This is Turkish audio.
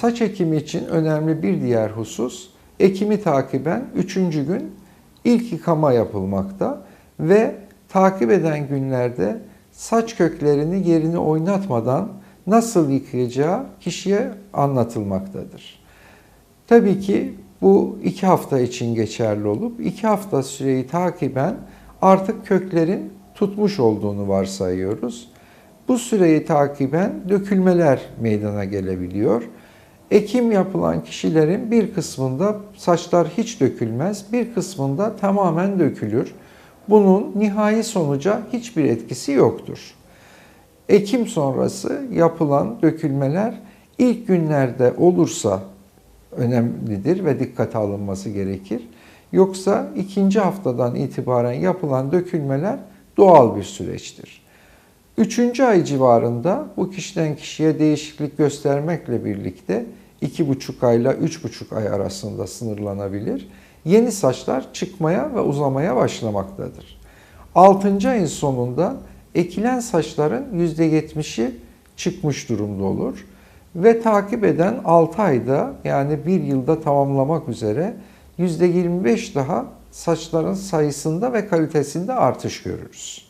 saç ekimi için önemli bir diğer husus, ekimi takiben 3. gün ilk yıkama yapılmakta ve takip eden günlerde saç köklerini yerini oynatmadan nasıl yıkayacağı kişiye anlatılmaktadır. Tabii ki bu iki hafta için geçerli olup iki hafta süreyi takiben artık köklerin tutmuş olduğunu varsayıyoruz. Bu süreyi takiben dökülmeler meydana gelebiliyor. Ekim yapılan kişilerin bir kısmında saçlar hiç dökülmez, bir kısmında tamamen dökülür. Bunun nihai sonuca hiçbir etkisi yoktur. Ekim sonrası yapılan dökülmeler ilk günlerde olursa önemlidir ve dikkate alınması gerekir. Yoksa ikinci haftadan itibaren yapılan dökülmeler doğal bir süreçtir. Üçüncü ay civarında bu kişiden kişiye değişiklik göstermekle birlikte iki buçuk ayla üç buçuk ay arasında sınırlanabilir. Yeni saçlar çıkmaya ve uzamaya başlamaktadır. Altıncı ayın sonunda ekilen saçların %70'i çıkmış durumda olur. Ve takip eden 6 ayda yani bir yılda tamamlamak üzere %25 daha saçların sayısında ve kalitesinde artış görürüz.